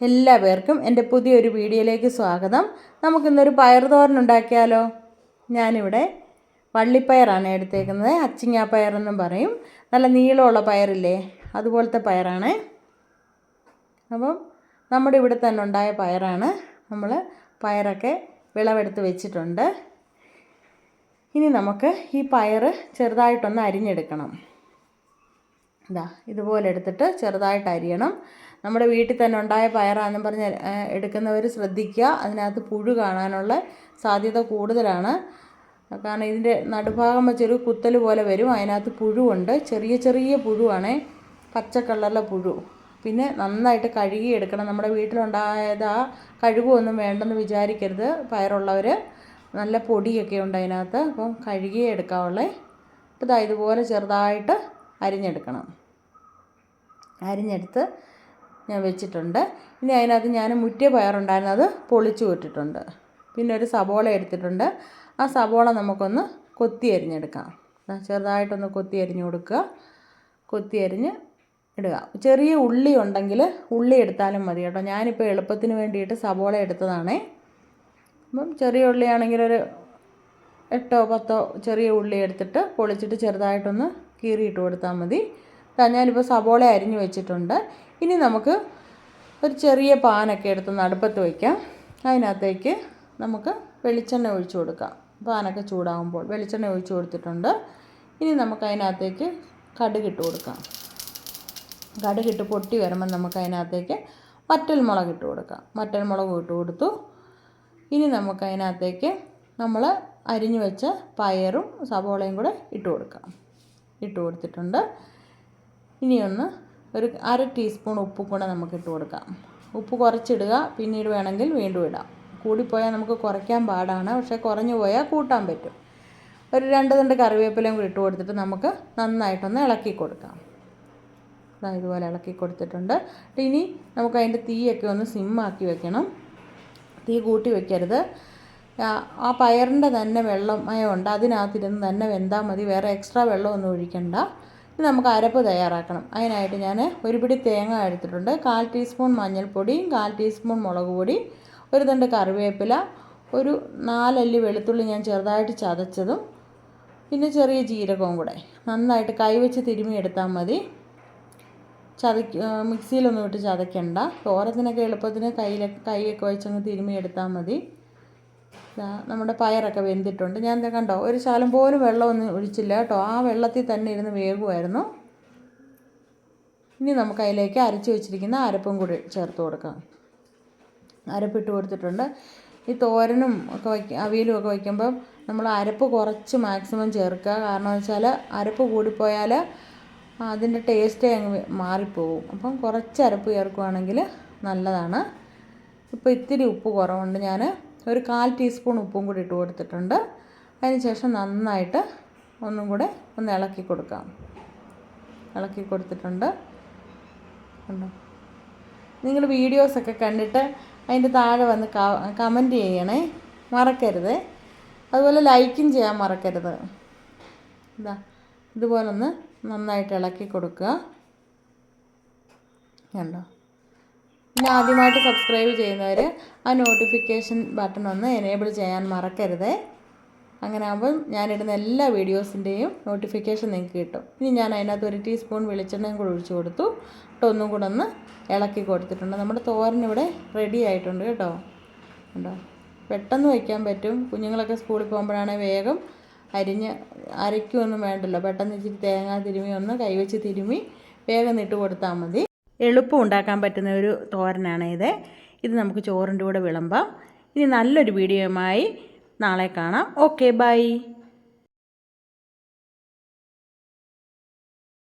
എല്ലാ പേർക്കും എന്റെ പുതിയൊരു വീഡിയോയിലേക്ക് സ്വാഗതം. നമുക്കിന്നൊരു പയർ തോരൻ ഉണ്ടാക്കിയാലോ? ഞാനിവിടെ വള്ളിപ്പയറാണ് എടുത്തേക്കുന്നത്. അച്ചിങ്ങാ പയറെന്നും പറയും. നല്ല നീളമുള്ള പയറില്ലേ? അതുപോലത്തെ പയറാണ്. അപ്പം നമ്മുടെ ഇവിടെ തന്നെ ഉണ്ടായ പയറാണ്. നമ്മൾ പയറൊക്കെ വിളവെടുത്ത് വെച്ചിട്ടുണ്ട്. ഇനി നമുക്ക് ഈ പയർ ചെറുതായിട്ടൊന്ന് അരിഞ്ഞെടുക്കണം. ഇതാ ഇതുപോലെ എടുത്തിട്ട് ചെറുതായിട്ട് അരിയണം. നമ്മുടെ വീട്ടിൽ തന്നെ ഉണ്ടായ പയറാണെന്നും പറഞ്ഞ് എടുക്കുന്നവർ ശ്രദ്ധിക്കുക. അതിനകത്ത് പുഴു കാണാനുള്ള സാധ്യത കൂടുതലാണ്. കാരണം ഇതിന്റെ നടുഭാഗം വെച്ചൊരു കുത്തൽ പോലെ വരും. അതിനകത്ത് പുഴുവുണ്ട്. ചെറിയ ചെറിയ പുഴുവാണ്. പച്ച കളറിലെ പുഴു. പിന്നെ നന്നായിട്ട് കഴുകി എടുക്കണം. നമ്മുടെ വീട്ടിലുണ്ടായത് ആ കഴുകുമൊന്നും വേണ്ടെന്ന് വിചാരിക്കരുത്. പയറുള്ളവർ നല്ല പൊടിയൊക്കെ ഉണ്ട് അതിനകത്ത്. അപ്പം കഴുകിയേ എടുക്കാവുള്ളേ. ഇതാ ഇതുപോലെ ചെറുതായിട്ട് അരിഞ്ഞെടുക്കണം. അരിഞ്ഞെടുത്ത് ഞാൻ വെച്ചിട്ടുണ്ട്. ഇനി അതിനകത്ത് ഞാൻ മുറ്റിയ പയറുണ്ടായിരുന്നു. അത് പൊളിച്ചു വിട്ടിട്ടുണ്ട്. പിന്നെ ഒരു സബോള എടുത്തിട്ടുണ്ട്. ആ സബോള നമുക്കൊന്ന് കൊത്തി അരിഞ്ഞെടുക്കാം. ചെറുതായിട്ടൊന്ന് കൊത്തി അരിഞ്ഞ് കൊടുക്കുക. കൊത്തി അരിഞ്ഞ് ഇടുക. ചെറിയ ഉള്ളി ഉണ്ടെങ്കിൽ ഉള്ളി എടുത്താലും മതി കേട്ടോ. ഞാനിപ്പോൾ എളുപ്പത്തിന് വേണ്ടിയിട്ട് സബോള എടുത്തതാണേ. അപ്പം ചെറിയ ഉള്ളിയാണെങ്കിൽ ഒരു എട്ടോ പത്തോ ചെറിയ ഉള്ളി എടുത്തിട്ട് പൊളിച്ചിട്ട് ചെറുതായിട്ടൊന്ന് കീറിയിട്ട് കൊടുത്താൽ മതി. ഞാനിപ്പോൾ സബോള അരിഞ്ഞു വെച്ചിട്ടുണ്ട്. ഇനി നമുക്ക് ഒരു ചെറിയ പാനൊക്കെ എടുത്ത് നടുപ്പത്ത് വയ്ക്കാം അതിനകത്തേക്ക് നമുക്ക് വെളിച്ചെണ്ണ ഒഴിച്ച് കൊടുക്കാം. പാനൊക്കെ ചൂടാകുമ്പോൾ വെളിച്ചെണ്ണ ഒഴിച്ച് കൊടുത്തിട്ടുണ്ട്. ഇനി നമുക്ക് അതിനകത്തേക്ക് കടുകിട്ട് കൊടുക്കാം. കടുകിട്ട് പൊട്ടി വരുമ്പോൾ നമുക്ക് അതിനകത്തേക്ക് വറ്റൽ മുളക് ഇട്ട് കൊടുക്കാം. വറ്റൽ മുളക് ഇട്ട് കൊടുത്തു. ഇനി നമുക്ക് അതിനകത്തേക്ക് നമ്മൾ അരിഞ്ഞു വെച്ച പയറും സവോളയും കൂടെ ഇട്ട് കൊടുക്കാം. ഇട്ട് കൊടുത്തിട്ടുണ്ട്. ഇനിയൊന്ന് ഒരു അര ടീസ്പൂൺ ഉപ്പ് കൂടെ നമുക്ക് ഇട്ട് കൊടുക്കാം. ഉപ്പ് കുറച്ചിടുക പിന്നീട് വേണമെങ്കിൽ വീണ്ടും ഇടാം. കൂടിപ്പോയാൽ നമുക്ക് കുറയ്ക്കാൻ പാടാണ് പക്ഷേ കുറഞ്ഞു പോയാൽ കൂട്ടാൻ പറ്റും. ഒരു രണ്ട് രണ്ട് കറിവേപ്പിലയും കൂടി ഇട്ട് കൊടുത്തിട്ട് നമുക്ക് നന്നായിട്ടൊന്ന് ഇളക്കി കൊടുക്കാം. ഇതുപോലെ ഇളക്കി കൊടുത്തിട്ടുണ്ട്. ഇനി നമുക്ക് അതിന്റെ തീയൊക്കെ ഒന്ന് സിമ്മാക്കി വെക്കണം. തീ കൂട്ടി വെക്കരുത്. ആ പയറിന്റെ തന്നെ വെള്ളം മയമുണ്ട് അതിനകത്തിരുന്ന് തന്നെ വെന്താൽ മതി. വേറെ എക്സ്ട്രാ വെള്ളമൊന്നും ഒഴിക്കണ്ട. ഇനി നമുക്ക് അരപ്പ് തയ്യാറാക്കണം. അതിനായിട്ട് ഞാൻ ഒരു പിടി തേങ്ങ എടുത്തിട്ടുണ്ട്. കാൽ ടീസ്പൂൺ മഞ്ഞൾപ്പൊടി കാൽ ടീസ്പൂൺ മുളക് പൊടി ഒരു തണ്ട് കറിവേപ്പില ഒരു നാലല്ലി വെളുത്തുള്ളി ഞാൻ ചെറുതായിട്ട് ചതച്ചതും പിന്നെ ചെറിയ ജീരകവും കൂടെ. നന്നായിട്ട് കൈവച്ച് തിരുമി എടുത്താൽ മതി. ചതക്ക് മിക്സിയിലൊന്നും ഇട്ട് ചതയ്ക്കണ്ട തോരത്തിനൊക്കെ എളുപ്പത്തിന് കയ്യിൽ കൈയൊക്കെ വെച്ചങ്ങ് തിരുമി എടുത്താൽ മതി. നമ്മുടെ പയറൊക്കെ വെന്തിട്ടുണ്ട്. ഞാൻ കണ്ടോ ഒരു ശാലം പോലും വെള്ളമൊന്നും ഒഴിച്ചില്ല കേട്ടോ. ആ വെള്ളത്തിൽ തന്നെ ഇരുന്ന് വേകുമായിരുന്നു. ഇനി നമുക്ക് അതിലേക്ക് അരച്ച് വെച്ചിരിക്കുന്ന അരപ്പും കൂടി ചേർത്ത് കൊടുക്കാം. അരപ്പിട്ട് കൊടുത്തിട്ടുണ്ട്. ഈ തോരനും ഒക്കെ വയ്ക്ക അവിയലും ഒക്കെ വയ്ക്കുമ്പം നമ്മൾ അരപ്പ് കുറച്ച് മാക്സിമം ചേർക്കുക. കാരണം വെച്ചാൽ അരപ്പ് കൂടിപ്പോയാൽ അതിന്റെ ടേസ്റ്റേ അങ്ങ് മാറിപ്പോവും. അപ്പം കുറച്ച് അരപ്പ് ചേർക്കുകയാണെങ്കിൽ നല്ലതാണ്. ഇപ്പോൾ ഇത്തിരി ഉപ്പ് കുറവുണ്ട്. ഞാൻ ഒരു കാൽ ടീസ്പൂൺ ഉപ്പും കൂടി ഇട്ട് കൊടുത്തിട്ടുണ്ട്. അതിന് ശേഷം നന്നായിട്ട് ഒന്നും കൂടെ ഒന്ന് ഇളക്കി കൊടുക്കാം. ഇളക്കി കൊടുത്തിട്ടുണ്ട്. കണ്ടോ? നിങ്ങൾ വീഡിയോസൊക്കെ കണ്ടിട്ട് അതിന്റെ താഴെ വന്ന് കമന്റ് ചെയ്യണേ. മറക്കരുത്. അതുപോലെ ലൈക്കും ചെയ്യാൻ മറക്കരുത്. ഇതാ ഇതുപോലൊന്ന് നന്നായിട്ട് ഇളക്കി കൊടുക്കുക. കണ്ടോ? പിന്നെ ആദ്യമായിട്ട് സബ്സ്ക്രൈബ് ചെയ്യുന്നവർ ആ നോട്ടിഫിക്കേഷൻ ബട്ടൺ ഒന്ന് എനേബിൾ ചെയ്യാൻ മറക്കരുത്. അങ്ങനെ ആകുമ്പോൾ ഞാനിടുന്ന എല്ലാ വീഡിയോസിന്റെയും നോട്ടിഫിക്കേഷൻ നിങ്ങൾക്ക് കിട്ടും. ഇനി ഞാൻ അതിനകത്ത് ഒരു ടീസ്പൂൺ വെളിച്ചെണ്ണയും കൂടെ ഒഴിച്ചു കൊടുത്തു. കേട്ടോ ഒന്നും കൂടെ ഒന്ന് ഇളക്കി കൊടുത്തിട്ടുണ്ട്. നമ്മുടെ തോരൻ ഇവിടെ റെഡി ആയിട്ടുണ്ട് കേട്ടോ. കണ്ടോ? പെട്ടെന്ന് വയ്ക്കാൻ പറ്റും. കുഞ്ഞുങ്ങളൊക്കെ സ്കൂളിൽ പോകുമ്പോഴാണെങ്കിൽ വേഗം അരിഞ്ഞ് അരയ്ക്കൊന്നും വേണ്ടല്ലോ. പെട്ടെന്ന് ഇച്ചിരി തേങ്ങ തിരുമി ഒന്ന് കൈവച്ച് തിരുമി വേഗം ഇട്ട് കൊടുത്താൽ മതി. എളുപ്പം ഉണ്ടാക്കാൻ പറ്റുന്ന ഒരു തോരനാണ് ഇത്. ഇത് നമുക്ക് ചോറിന്റെ കൂടെ വിളമ്പാം. ഇനി നല്ലൊരു വീഡിയോയുമായി നാളെ കാണാം. Okay bye